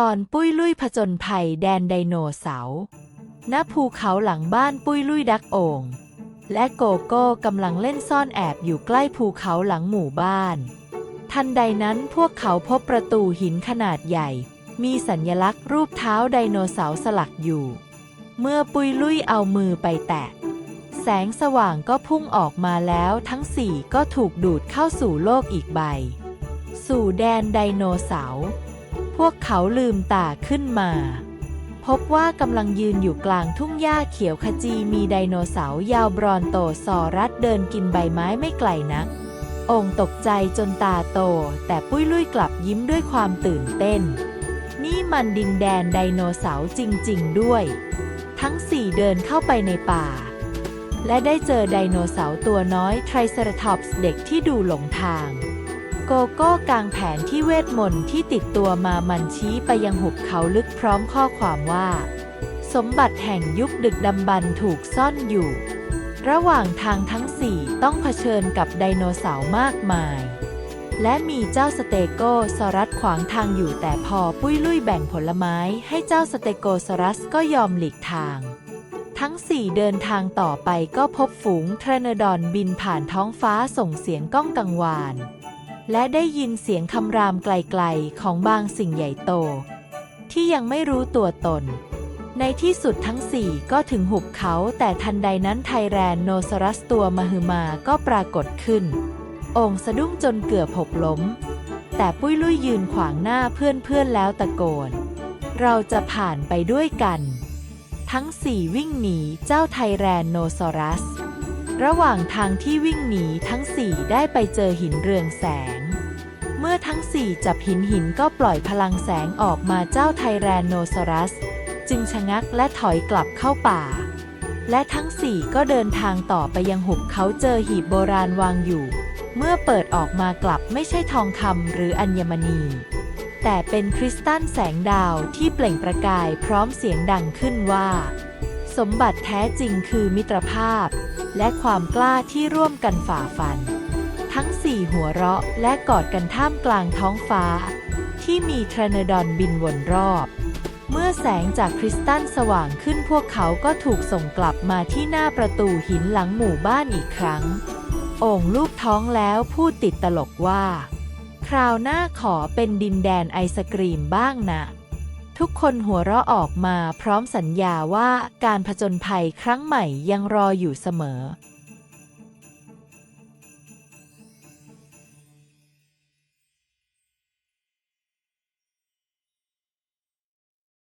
ตอนปุ้ยลุยผจญภัยแดนไดโนเสาร์ณภูเขาหลังบ้านปุ้ยลุยดักโอ่งและโกโก้กำลังเล่นซ่อนแอบอยู่ใกล้ภูเขาหลังหมู่บ้าน ทันใดนั้นพวกเขาพบประตูหินขนาดใหญ่ มีสัญลักษณ์รูปเท้าไดโนเสาร์สลักอยู่ เมื่อปุ้ยลุยเอามือไปแตะ แสงสว่างก็พุ่งออกมาแล้วทั้งสี่ก็ถูกดูดเข้าสู่โลกอีกใบ สู่แดนไดโนเสาร์ พวกเขาลืมตาขึ้นมา พบว่ากำลังยืนอยู่กลางทุ่งหญ้าเขียวขจีมีไดโนเสาร์ยาวบรอนโตซอรัสเดินกินใบไม้ไม่ไกลนัก องตกใจจนตาโต แต่ปุ้ยลุยกลับยิ้มด้วยความตื่นเต้น นี่มันดินแดนไดโนเสาร์จริง ๆ ด้วย ทั้งสี่เดินเข้าไปในป่า และได้เจอไดโนเสาร์ตัวน้อยไทรเซราทอปส์เด็กที่ดูหลงทาง โกโก้กางแผนที่เวทมนต์ที่ติดตัวมามันชี้ไปยังหุบเขาลึกพร้อมข้อความว่า สมบัติแห่งยุคดึกดำบรรพ์ถูกซ่อนอยู่ ระหว่างทางทั้งสี่ต้องเผชิญกับไดโนเสาร์มากมาย และมีเจ้าสเตโกซอรัสขวางทางอยู่แต่พอปุ้ยลุยแบ่งผลไม้ให้เจ้าสเตโกซอรัสก็ยอมหลีกทางทั้งสี่เดินทางต่อไปก็พบฝูงเทรนดอนบินผ่านท้องฟ้าส่งเสียงก้องกังวาน และได้ยินเสียงคำรามไกลๆ ของบางสิ่งใหญ่โต ที่ยังไม่รู้ตัวตน ในที่สุดทั้งสี่ก็ถึงหุบเขาแต่ทันใดนั้นไทแรนโนซอรัสตัวมหึมาก็ปรากฏขึ้น องค์สะดุ้งจนเกือบหกล้ม แต่ปุ้ยลุยยืนขวางหน้าเพื่อนๆแล้วตะโกน เราจะผ่านไปด้วยกัน ทั้งสี่วิ่งหนีเจ้าไทแรนโนซอรัส ระหว่างทางที่วิ่งหนีทั้งสี่ได้ไปเจอหินเรืองแสง เมื่อทั้งสี่จับหินหินก็ปล่อยพลังแสงออกมาเจ้าไทแรนโนซอรัส จึงชะงักและถอยกลับเข้าป่า และทั้งสี่ก็เดินทางต่อไปยังหุบเขาเจอหีบโบราณวางอยู่ เมื่อเปิดออกมากลับไม่ใช่ทองคำหรืออัญมณี แต่เป็นคริสตัลแสงดาวที่เปล่งประกายพร้อมเสียงดังขึ้นว่า สมบัติแท้จริงคือมิตรภาพ และความกล้าที่ร่วมกันฝ่าฟัน ทั้งสี่หัวเราะและกอดกันท่ามกลางท้องฟ้า ที่มีเทรเนดอนบินวนรอบ เมื่อแสงจากคริสตัลสว่างขึ้นพวกเขาก็ถูกส่งกลับมาที่หน้าประตูหินหลังหมู่บ้านอีกครั้ง โอ่งลูกท้องแล้วพูดติดตลกว่า คราวหน้าขอเป็นดินแดนไอศกรีมบ้างนะ ทุกคนหัวเราะออกมาพร้อมสัญญาว่าการผจญภัยครั้งใหม่ยังรออยู่เสมอ